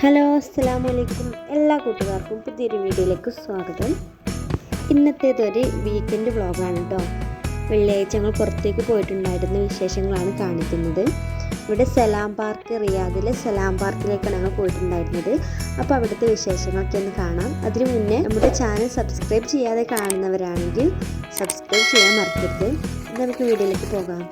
Hello അസ്സാം വലൈക്കും എല്ലാ കൂട്ടുകാർക്കും പുതിയൊരു വീഡിയോയിലേക്ക് സ്വാഗതം. ഇന്നത്തേതൊരു വീക്കെൻഡ് വ്ളോഗാണ് കേട്ടോ വെള്ളിയാഴ്ച ഞങ്ങൾ പുറത്തേക്ക് പോയിട്ടുണ്ടായിരുന്ന വിശേഷങ്ങളാണ് കാണിക്കുന്നത്. ഇവിടെ സലാം പാർക്ക് റിയാദിലെ സലാം പാർക്കിലേക്കാണ് ഞങ്ങൾ പോയിട്ടുണ്ടായിരുന്നത്. അപ്പോൾ അവിടുത്തെ വിശേഷങ്ങളൊക്കെ ഒന്ന് കാണാം. അതിനു മുന്നേ നമ്മുടെ ചാനൽ സബ്സ്ക്രൈബ് ചെയ്യാതെ കാണുന്നവരാണെങ്കിൽ സബ്സ്ക്രൈബ് ചെയ്യാൻ മറക്കരുത്. നമുക്ക് വീഡിയോയിലേക്ക് പോകാം.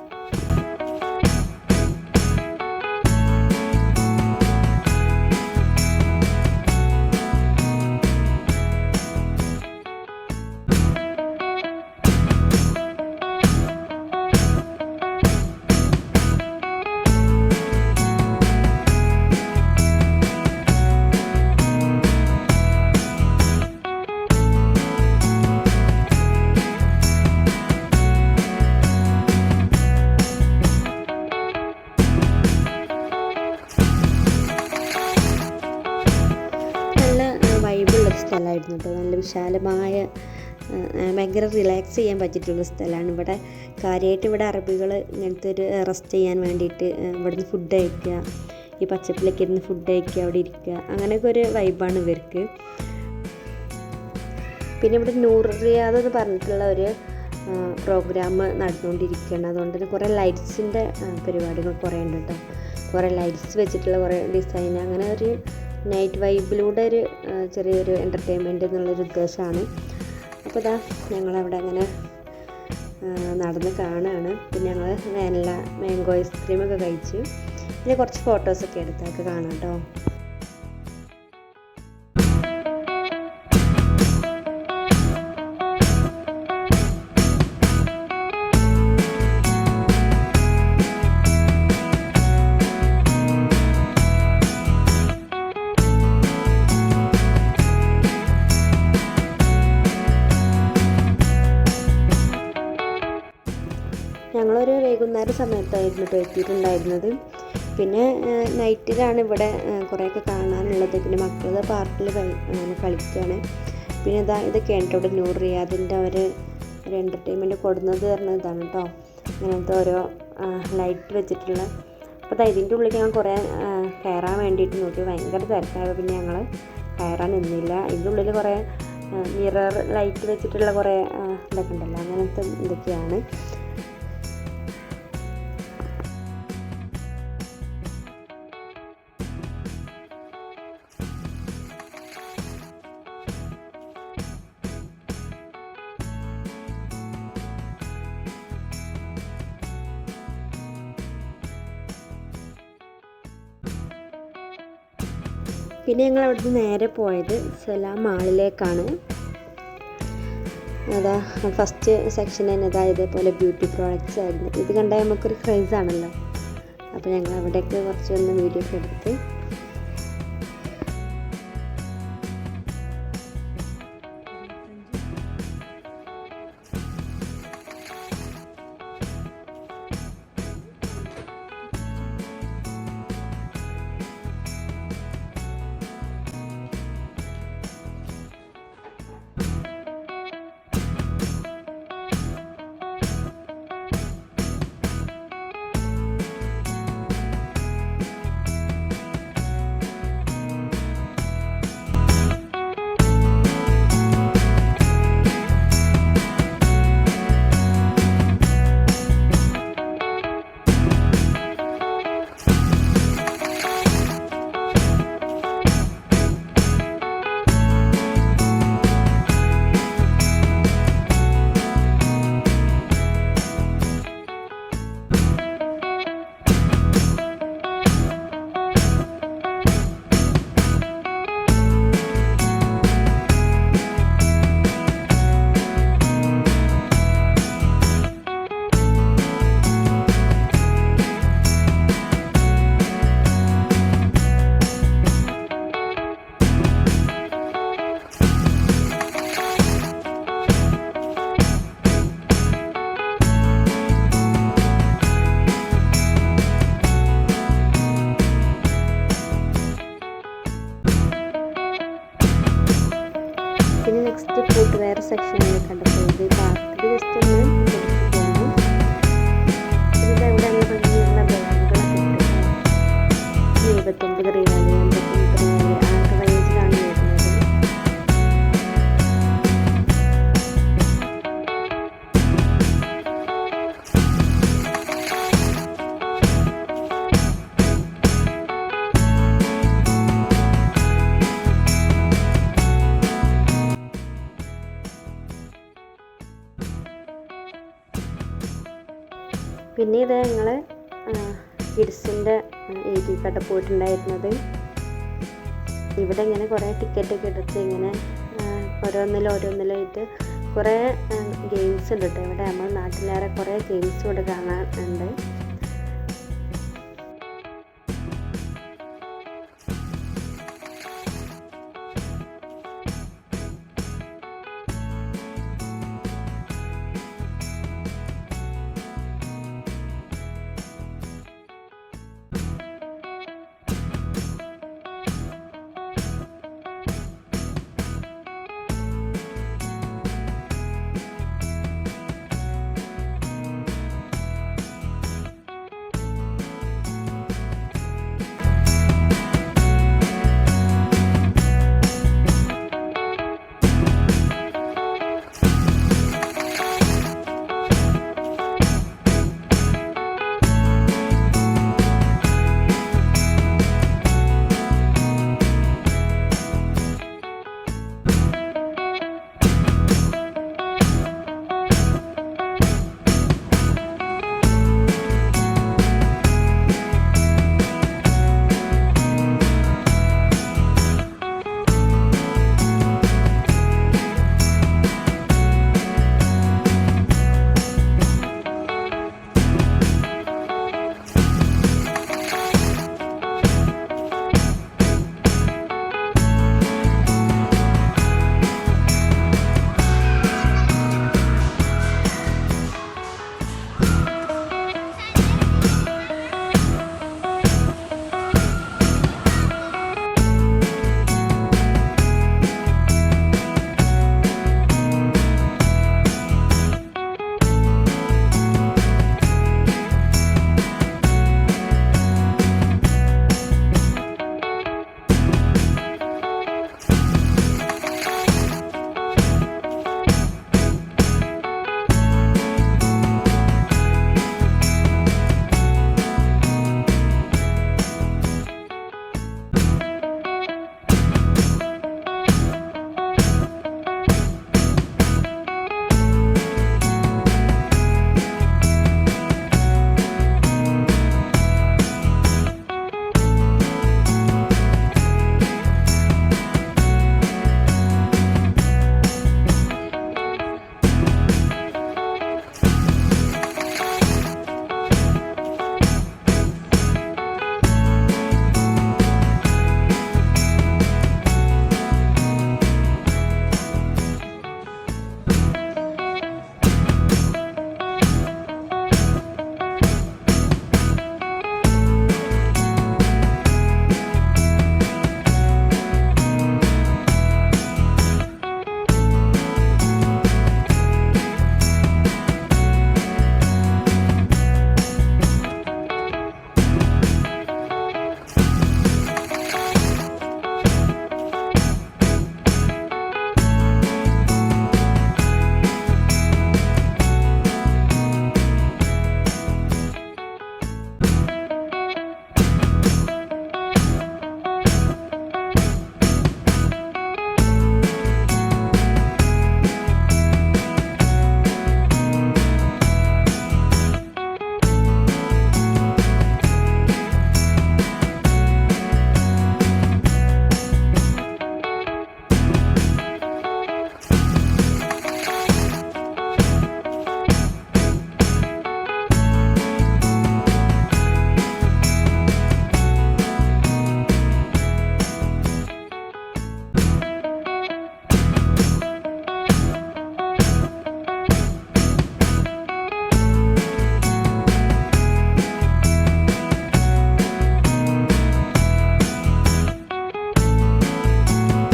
വിശാലമായ ഭയങ്കര റിലാക്സ് ചെയ്യാൻ പറ്റിയിട്ടുള്ള സ്ഥലമാണ്. ഇവിടെ കാര്യമായിട്ട് ഇവിടെ അറബികൾ ഇങ്ങനത്തെ ഒരു റെസ്റ്റ് ചെയ്യാൻ വേണ്ടിയിട്ട് ഇവിടുന്ന് ഫുഡ് കഴിക്കുക ഈ പച്ചപ്പിലൊക്കെ ഇരുന്ന് ഫുഡ് കഴിക്കുക അവിടെ ഇരിക്കുക അങ്ങനെയൊക്കെ ഒരു വൈബാണ് ഇവർക്ക്. പിന്നെ ഇവിടെ നൂറിയാദ് എന്ന് പറഞ്ഞിട്ടുള്ള ഒരു പ്രോഗ്രാം നടന്നുകൊണ്ടിരിക്കുകയാണ്. അതുകൊണ്ട് തന്നെ കുറേ ലൈറ്റ്സിന്റെ പരിപാടികൾ കുറേ ഉണ്ട് കേട്ടോ. കുറേ ലൈറ്റ്സ് വെച്ചിട്ടുള്ള കുറേ ഡിസൈൻ അങ്ങനെ ഒരു നൈറ്റ് വൈബിലൂടെ ഒരു ചെറിയൊരു എന്റർടൈൻമെന്റ് എന്നുള്ളൊരു ഉദ്ദേശമാണ്. അപ്പോൾ ഇതാ ഞങ്ങളവിടെ അങ്ങനെ നടന്ന് കാണുകയാണ് പിന്നെ ഞങ്ങൾ വേനല മാംഗോ ഐസ്ക്രീമൊക്കെ കഴിച്ചു പിന്നെ കുറച്ച് ഫോട്ടോസൊക്കെ എടുത്തൊക്കെ കാണാം കേട്ടോ. ഞങ്ങളൊരു വൈകുന്നേര സമയത്തായിരുന്നു കേട്ടോ എത്തിയിട്ടുണ്ടായിരുന്നത് പിന്നെ നൈറ്റിലാണ് ഇവിടെ കുറേയൊക്കെ കാണാനുള്ളത്. പിന്നെ മക്കൾ പാർക്കിൽ കളിക്കുകയാണ് പിന്നെ ഇതാ ഇതൊക്കെയാണ് കേട്ടോ ഇവിടെ നൂർ റിയാദിന്റെ ഒരു ഒരു എന്റർടൈൻമെന്റ് കൊടുന്നത് പറഞ്ഞത് ഇതാണ് കേട്ടോ. അങ്ങനത്തെ ഓരോ ലൈറ്റ് വെച്ചിട്ടുള്ള. അപ്പോൾ ഇതിന്റെ ഉള്ളിൽ ഞാൻ കുറേ കയറാൻ വേണ്ടിയിട്ട് നോക്കി. ഭയങ്കര തിരക്കായപ്പോൾ പിന്നെ ഞങ്ങൾ കയറാൻ നിന്നില്ല. ഇതിന്റെ ഉള്ളിൽ കുറേ മിറർ ലൈറ്റ് വെച്ചിട്ടുള്ള കുറേ ഇതൊക്കെ ഉണ്ടല്ലോ. അങ്ങനത്തെ ഇതൊക്കെയാണ്. പിന്നെ ഞങ്ങൾ അവിടുന്ന് നേരെ പോയത് സലാം മാളിലേക്കാണ്. അതാ ഫസ്റ്റ് സെക്ഷൻ തന്നെ അതാ ഇതേപോലെ ബ്യൂട്ടി പ്രോഡക്റ്റ്സ് ആയിരുന്നു. ഇത് കണ്ടാൽ നമുക്കൊരു ക്രൈസ് ആണല്ലോ. അപ്പോൾ ഞങ്ങൾ അവിടെയൊക്കെ കുറച്ച് വന്ന് വീഡിയോ വീഡിയോസ് എടുത്ത് പിന്നെ ഇത് ഞങ്ങൾ കിഡ്സിന്റെ ഏരിയക്കാട്ട് പോയിട്ടുണ്ടായിരുന്നത്. ഇവിടെ ഇങ്ങനെ കുറേ ടിക്കറ്റൊക്കെ എടുത്ത് ഇങ്ങനെ ഓരോന്നിലും ഓരോന്നിലായിട്ട് കുറേ ഗെയിംസ് ഉണ്ട് കേട്ടോ ഇവിടെ നമ്മൾ നാട്ടിലേറെ കുറേ ഗെയിംസ് ഇവിടെ കാണാനുണ്ട്